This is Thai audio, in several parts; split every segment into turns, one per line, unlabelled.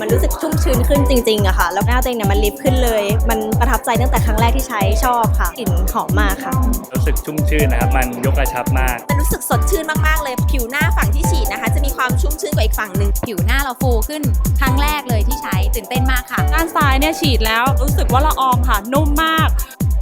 มันรู้สึกชุ่มชื้นขึ้นจริงๆอะค่ะ แล้วหน้าตัวเองเนี่ยมันลิฟต์ขึ้นเลย มันประทับใจตั้งแต่ครั้งแรกที่ใช้ชอบค่ะกลิ่นหอมมากค่ะ
รู้สึกชุ่มชื่นนะครับ มันยกกระชับมาก
มันรู้สึกสดชื่นมากๆเลย ผิวหน้าฝั่งที่ฉีดนะคะ จะมีความชุ่มชื่นกว่าอีกฝั่งหนึ่ง
ผิวหน้าเราฟูขึ้น ครั้งแรกเลยที่ใช้ตื่นเต้นมากค่ะ
ด้านซ้ายเนี่ยฉีดแล้วรู้สึกว่าละอองค่ะนุ่มมาก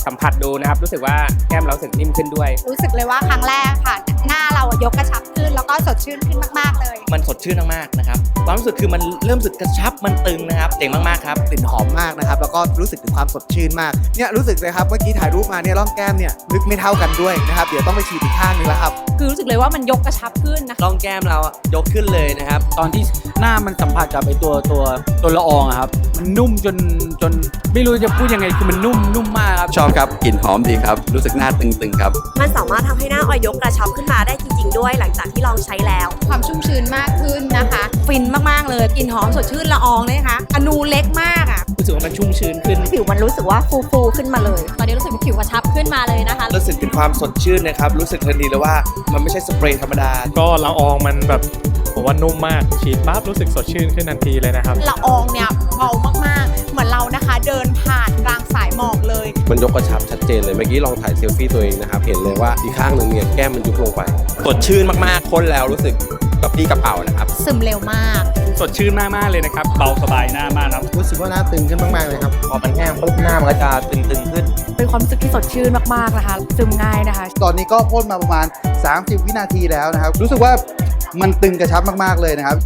สัมผัสดูนะครับ รู้สึกว่าแก้มเรารู้สึกนิ่มขึ้นด้วย
รู้สึกเลยว่าครั้งแรกค่ะ หน้าเราอะยกกระชับขึ้นแล้วก็ สดชื่นขึ้นมากๆเลย
มันสดชื่นมากๆนะครับความรู้สึกคือมันเริ่มรู้สึกกระชับมันตึงนะครับเจ๋งมากๆครับ
กลิ่นหอมมากนะครับแล้วก็รู้สึกถึงความสดชื่นมากเนี่ยรู้สึกเลยครับเมื่อกี้ถ่ายรูปมาเนี่ยร่องแก้มเนี่ยลึกไม่เท่ากันด้วยนะครับเดี๋ยวต้องไปฉีดอีกข้างนึงแล้วครับ
คือรู้สึกเลยว่ามันยกกระชับขึ้นนะคะ
ร่องแก้มเราอะยกขึ้นเลยนะครับ
ตอนที่หน้ามันสัมผัสกับไอตัวตัวตัวละอองอะครับ มันนุ่มจนจนไม่รู้จะพูดยังไงคือมันนุ่มนุ่มมากครับ
ชอบครับกลิ่นหอมดีครับ รู้สึกหน้าตึงๆครับ
มันสามารถทำให้หน้าออยยกกระชับขึ้นมาได้จริง ๆ ด้วย หลังจากที่ลองใช้แล้ว
ความชุ่มชื้นมากขึ้นนะคะ
ฟินมากๆเลยกลิ่นหอมสดชื่นละอองเลยนะคะอนูเล็กมากอะ
รู้สึกว่ามันชุ่มชื้นขึ้น
ผิวมันรู้สึกว่าฟูๆขึ้นมาเลย
ตอนนี้รู้สึกผิวกระชับขึ้นมาเลยนะคะ
รู้สึกถึงความสดชื่นนะครับ รู้สึกทันทีเลยว่ามันไม่ใช่สเปรย์ธรรมดา
ก็ละอองมันแบบผมว่านุ่มมากฉีดปั๊บรู้สึกสดชื่นขึ้นทันทีเลยนะครับ
ละอองเนี่ย
มันยกกระชับชัดเจนเลยเมื่อกี้ลองถ่ายเซลฟี่ตัวเองนะครับเห็นเลยว่าอีกข้างหนึ่งเนี่ยแก้มมันยุบลงไป
สดชื่นมากๆคนแล้วรู้สึกกระปรี้กระเป๋านะครับ
ซึมเร็วมาก
สดชื่นมากๆเลยนะครับ เบาสบายหน้ามากครับ
รู้สึกว่าหน้าตึงขึ้นมากๆเลยครับ
พอมันแห้งปุ๊บหน้ามันก็จะตึงๆขึ้น
เป็นความรู้สึกที่สดชื่นมากๆนะคะ ซึมง่ายนะคะ
ตอนนี้ก็พ่นมาประมาณ 30 วินาทีแล้วนะครับ รู้สึกว่ามันตึงกระชับมากๆเลยนะครับ